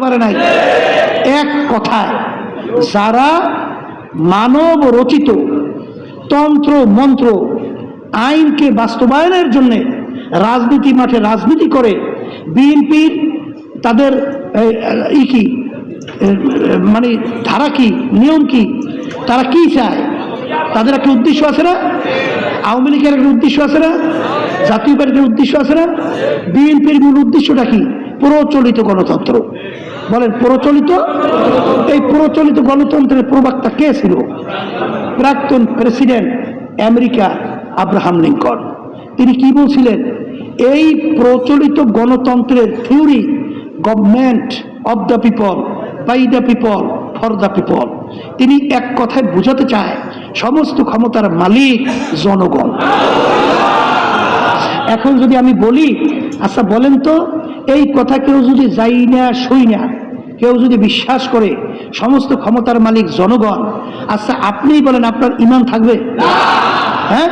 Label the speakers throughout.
Speaker 1: পারে নাই? এক কথায়, যারা মানব রচিত তন্ত্র, মন্ত্র, আইনকে বাস্তবায়নের জন্য রাজনীতি মাঠে রাজনীতি করে বিএনপির তাদের ই কি মানে ধারা কি, নিয়ম কি, তারা কি চায়? তাদের একটা উদ্দেশ্য আছে না? আওয়ামী লীগের একটা উদ্দেশ্য আছে না? জাতীয় পার্টির উদ্দেশ্য আছে না? বিএনপির মূল উদ্দেশ্যটা কি? প্রচলিত গণতন্ত্র। বলেন, প্রচলিত? এই প্রচলিত গণতন্ত্রের প্রবক্তা কে ছিল? প্রাক্তন প্রেসিডেন্ট আমেরিকা আব্রাহাম লিঙ্কন। তিনি কি বলছিলেন? এই প্রচলিত গণতন্ত্রের theory government of the people, by the people, for the people. তিনি এক কথায় বোঝাতে চায়, সমস্ত ক্ষমতার মালিক জনগণ। এখন যদি আমি বলি আচ্ছা বলেন তো এই কথা কেউ যদি যাই না সই না কেউ যদি বিশ্বাস করে সমস্ত ক্ষমতার মালিক জনগণ আচ্ছা আপনিই বলেন আপনার ইমান থাকবে? হ্যাঁ?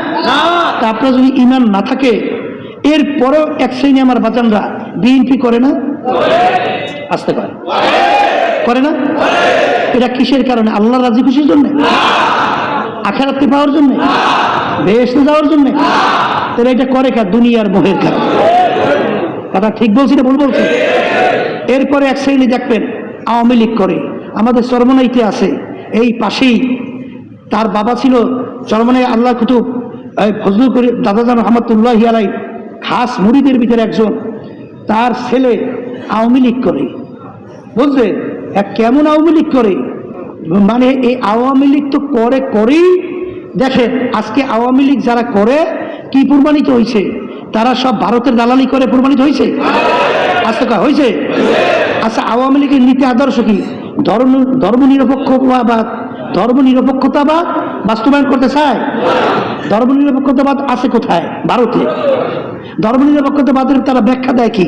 Speaker 1: তা আপনার যদি ইমান না থাকে এরপরেও এক শ্রেণি আমার বাজানরা বিএনপি করে না? আসতে পারে। করে। না? এটা কিসের কারণে? আল্লাহ রাজি খুশির জন্য? আখেরাতে পাওয়ার জন্য? বেহেস্তে যাওয়ার জন্য? তাহলে এটা করে কার দুনিয়ার মোহের কারণে কথা ঠিক বলছি না, ভুল বলছি? এরপরে এক শ্রেণি দেখবেন, আওয়ামী লীগ করে। আমাদের চরমনাইতে আছে। এই পাশেই তার বাবা ছিল চরমনাই আল্লাহ কুতুব। ফজলুল করি দাদাজান রহমতুল্লাহ আলাই খাস মুড়িদের ভিতরে একজন। তার ছেলে আওয়ামী লীগ করে। বুঝলে? কেমন আওয়ামী লীগ করে? মানে এই আওয়ামী লীগ তো করে, করেই দেখেন, আজকে আওয়ামী লীগ যারা করে, কি প্রমাণিত হয়েছে তারা সব ভারতের দালালি করে প্রমাণিত হয়েছে? কয় হয়েছে? আচ্ছা আওয়ামী লীগের নীতি আদর্শ কি? ধর্ম ধর্ম নিরপেক্ষবাদ ধর্ম নিরপেক্ষতাবাদ বাস্তবায়ন করতে চায়? ধর্ম নিরপেক্ষতাবাদ আছে কোথায়? ভারতে। ধর্ম নিরপেক্ষতাবাদের তারা ব্যাখ্যা দেয় কি?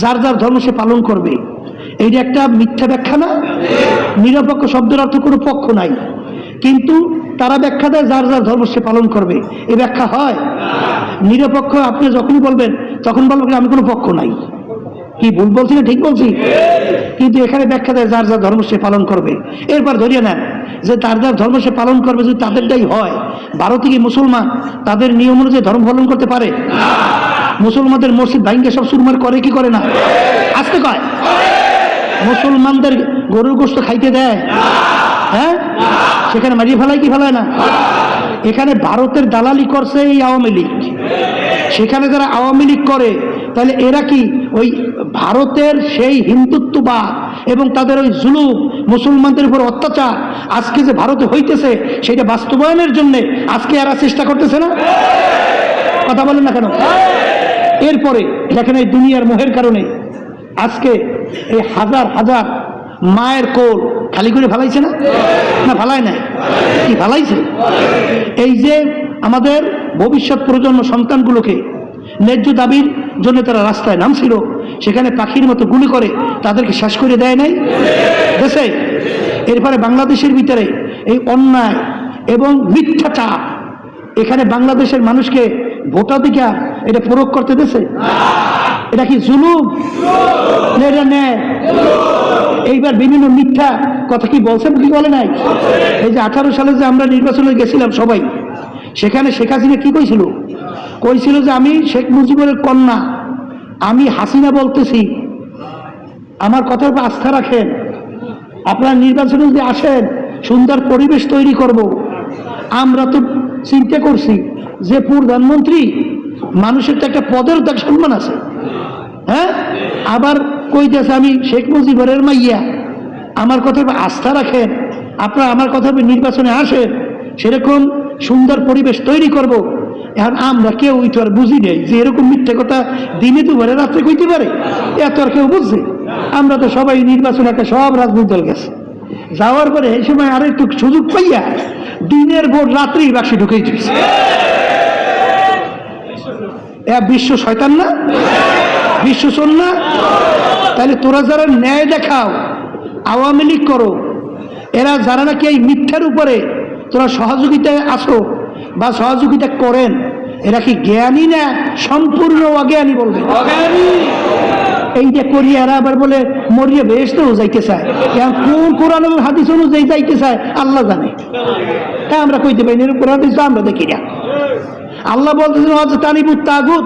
Speaker 1: যার যার ধর্ম সে পালন করবে। এইটা একটা মিথ্যা ব্যাখ্যা না? নিরপেক্ষ শব্দের অর্থ কোনো পক্ষ নাই। কিন্তু তারা ব্যাখ্যা দেয় যার যার ধর্ম সে পালন করবে। এ ব্যাখ্যা হয়। নিরপেক্ষ আপনি যখনই বলবেন, তখন বলবেন আমি কোনো পক্ষ নাই। কি ভুল বলছি না ঠিক বলছি? কিন্তু এখানে ব্যাখ্যা দেয় যার যার ধর্ম সে পালন করবে। এরপর ধরিয়ে নেন যে তার যার ধর্ম সে পালন করবে যদি তাদেরটাই হয়, ভারতে কি মুসলমান? তাদের নিয়ম অনুযায়ী ধর্ম পালন করতে পারে? মুসলমানদের মসজিদ ভাঙ্গে সব সুরমার করে, কি করে না? আসতে কয়। মুসলমানদের গরুর গোস্ত খাইতে দেয়। হ্যাঁ? সেখানে মারিয়ে ফেলায় কি ফেলায় না? এখানে ভারতের দালালি করছে এই আওয়ামী লীগ। সেখানে যারা আওয়ামী লীগ করে, তাহলে এরা কি ওই ভারতের সেই হিন্দুত্ববাদ এবং তাদের ওই জুলুম, মুসলমানদের উপর অত্যাচার আজকে যে ভারতে হইতেছে, সেটা বাস্তবায়নের জন্য আজকে এরা চেষ্টা করতেছে না? কথা বলেন না কেন? এরপরে দেখেন এই দুনিয়ার মোহের কারণে আজকে এই হাজার হাজার মায়ের কোল খালি করে ফেলাইছে না? না ফেলায় নাই? কি ফেলাইছে? এই যে আমাদের ভবিষ্যৎ প্রজন্ম সন্তানগুলোকে ন্যায্য দাবির জন্য তারা রাস্তায় নামছিল, সেখানে পাখির মতো গুলি করে তাদেরকে শেষ করে দেয় নাই? দেশে? এরপরে বাংলাদেশের ভিতরে এই অন্যায় এবং মিথ্যাচার, এখানে বাংলাদেশের মানুষকে ভোটাধিকার এটা প্রয়োগ করতে দেছে এটা কি জুলুম? এটা এইবার বিভিন্ন মিথ্যা কথা কি বলছে কি বলে নাই? এই যে আঠারো সালে যে আমরা নির্বাচনে গেছিলাম সবাই, সেখানে শেখ হাসিনা কি কইছিল? কইছিল যে আমি শেখ মুজিবের কন্যা, আমি হাসিনা বলতেছি। আমার কথার উপর আস্থা রাখেন। আপনারা নির্বাচনে যদি আসেন, সুন্দর পরিবেশ তৈরি করব। আমরা তো চিন্তা করছি যে প্রধানমন্ত্রী মানুষের তো একটা পদের তার সম্মান আছে। হ্যাঁ? আবার কইতেছে আমি শেখ মুজিবরের মাইয়া। আমার কথার আস্থা রাখেন। আপনারা আমার উপর নির্বাচনে আসেন। সেরকম সুন্দর পরিবেশ তৈরি করব। এখন আমরা কেউ তো আর বুঝি নেই যে এরকম মিথ্যে কথা দিনে দুবারে রাত্রে কইতে পারে। এত আর কেউ বুঝছে। আমরা তো সবাই নির্বাচন একটা সব রাজনৈতিক দল গেছে। যাওয়ার পরে এই সময় আর একটু সুযোগ পাইয়া দিনের ভোর রাত্রেই বাক্সে ঢুকেই দিয়েছে। এ বিশ্ব শয়তান না? বিশ্ব চল না তাহলে তোরা যারা ন্যায় দেখাও আওয়ামী লীগ করো এরা যারা নাকি এই মিথ্যার উপরে তোরা সহযোগিতায় আসো বা সহযোগিতা করেন এরা কি জ্ঞানী না সম্পূর্ণ অজ্ঞানী বলবে? এইটা করিয়া এরা আবার বলে মরিয়া বেহেস্ত যাইতে চায়। কোন কোরআন এবং হাদিস অনুযায়ী যাইতে চায় আল্লাহ জানে। তা আমরা কইতে পারি কোরআন হাদিস আমরা দেখি না। আল্লাহ বলতেছেন তানিবুত তাগুত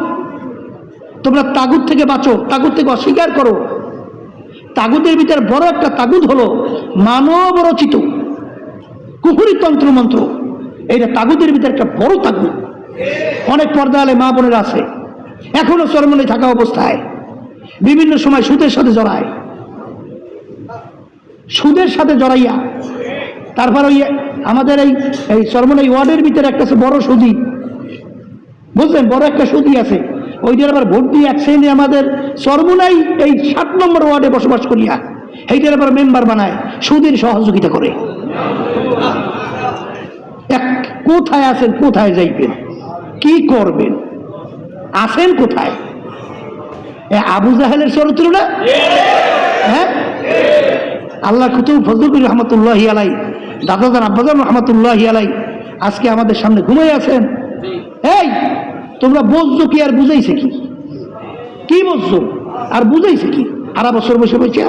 Speaker 1: তোমরা তাগুত থেকে বাঁচো তাগুদ থেকে অস্বীকার করো। তাগুতের ভিতরে বড় একটা তাগুত হলো মানব রচিত কুহুরি তন্ত্র মন্ত্র এইটা তাগুতের ভিতরে একটা বড় তাগুত। অনেক পর্দা আলে মা বোনের আছে। এখনও চরমনে থাকা অবস্থায়। বিভিন্ন সময় সুদের সাথে জড়ায়। সুদের সাথে জড়াইয়া। তারপর ওই আমাদের এই এই চরমনে ওয়ার্ডের ভিতরে একটা বড় সুদি। বুঝলেন? বড় একটা সুদি আছে। ওইটার আবার ভোট দিয়ে এক শ্রেণি আমাদের চরমনাই এই সাত নম্বর ওয়ার্ডে বসবাস করিয়া এইটার আবার মেম্বার বানায়, সুদের সহযোগিতা করে। এক কোথায় আছেন, কোথায় যাইবেন? কি করবেন? আছেন কোথায়? আবু জাহেলের চরিত্র না? হ্যাঁ? আল্লাহ কুতুব ফজলুর রহমতুল্লাহ আলাই দাদাদান আব্বাজান রহমতুল্লাহ আলাই আজকে আমাদের সামনে ঘুমিয়ে আছেন এই তোমরা বুঝছ কি আর বুঝাইছে কি? কি বুঝছ আর বুঝাইছে কি? আরা বছর বসে বসে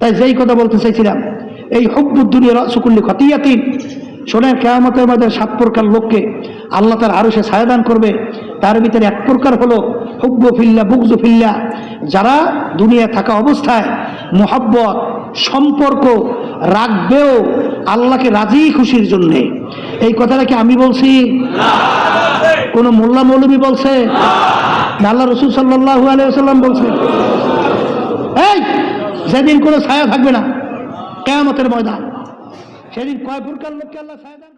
Speaker 1: তাই যেই কথা বলতে চাইছিলাম, এই হব্বুদ্দুনিয়া রসকুল্লি খতিয়াতিন। শোনেন কেয়ামতের মধ্যে সাত প্রকার লোককে আল্লাহ তার আরও সে ছায়াদান করবে। তার ভিতরে এক প্রকার হলো হুব্ব ফিল্লা বুকজু ফিল্লা। যারা দুনিয়ায় থাকা অবস্থায় মোহাব্বত, সম্পর্ক রাখবেও আল্লাহকে রাজি খুশির জন্যে। এই কথাটা কি আমি বলছি? কোন মোল্লা মৌলবী বলছে? না আল্লাহ রসুল সাল্লাহ আলিয়াল্লাম বলছে এই সেদিন কোনো ছায়া থাকবে না। কেয়ামতের ময়দান। সেদিন কয় প্রকার লোককে আল্লাহ ছায়া?